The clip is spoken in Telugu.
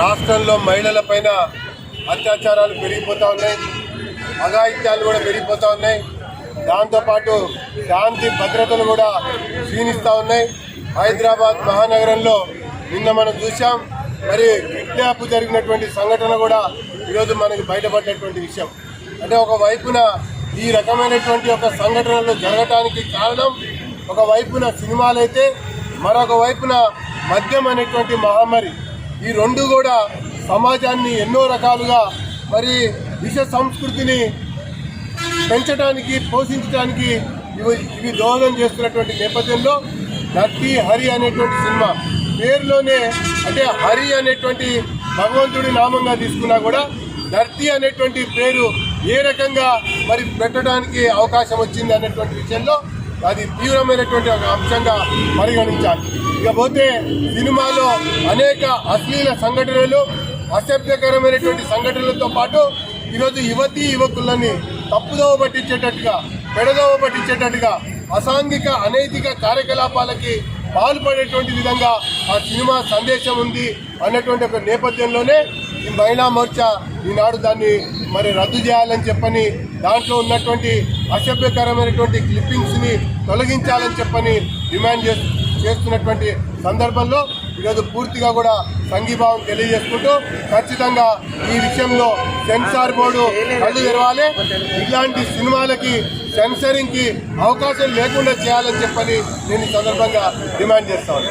రాష్ట్రంలో మహిళల పైన అత్యాచారాలు పెరిగిపోతూ ఉన్నాయి. అఘాయిత్యాలు కూడా పెరిగిపోతూ ఉన్నాయి. దాంతోపాటు శాంతి భద్రతలు కూడా క్షీణిస్తూ ఉన్నాయి. హైదరాబాద్ మహానగరంలో నిన్న మనం చూసాం మరి కిడ్నాప్ జరిగినటువంటి సంఘటన కూడా ఈరోజు మనకి బయటపడినటువంటి విషయం. అంటే ఒకవైపున ఈ రకమైనటువంటి ఒక సంఘటనలు జరగటానికి కారణం ఒకవైపున సినిమాలైతే మరొక వైపున మద్యం అనేటువంటి మహమ్మారి ఈ రెండు కూడా సమాజాన్ని ఎన్నో రకాలుగా మరి విష సంస్కృతిని పెంచడానికి పోషించడానికి ఇవి ఇవి దోహదం చేస్తున్నటువంటి నేపథ్యంలో నటి హరి అనేటువంటి సినిమా పేరులోనే అంటే హరి అనేటువంటి భగవంతుడి నామంగా తీసుకున్నా కూడా ధర్తి అనేటువంటి పేరు ఏ రకంగా మరి పెట్టడానికి అవకాశం వచ్చింది అనేటువంటి విషయంలో అది తీవ్రమైనటువంటి ఒక అంశంగా పరిగణించాలి. ఇకపోతే సినిమాలో అనేక అశ్లీల సంఘటనలు అసభ్యకరమైనటువంటి సంఘటనలతో పాటు ఈరోజు యువతీ యువకులని తప్పుదోవ పట్టించేటట్టుగా పెడదోవ పట్టించేటట్టుగా అసాంఘిక అనైతిక కార్యకలాపాలకి పాల్పడేటువంటి విధంగా ఆ సినిమా సందేశం ఉంది అన్నటువంటి ఒక నేపథ్యంలోనే ఈ మహిళా మోర్చా ఈనాడు దాన్ని మరి రద్దు చేయాలని చెప్పని దాంట్లో ఉన్నటువంటి అసభ్యకరమైనటువంటి క్లిప్పింగ్స్ని తొలగించాలని చెప్పని డిమాండ్ చేస్తూ చేస్తున్నటువంటి సందర్భంలో ఈరోజు పూర్తిగా కూడా సంఘీభావం తెలియజేసుకుంటూ ఖచ్చితంగా ఈ విషయంలో సెన్సార్ బోర్డు కళ్ళు తెరవాలి. ఇలాంటి సినిమాలకి సెన్సరింగ్కి అవకాశం లేకుండా చేయాలని చెప్పని నేను ఈ సందర్భంగా డిమాండ్ చేస్తాను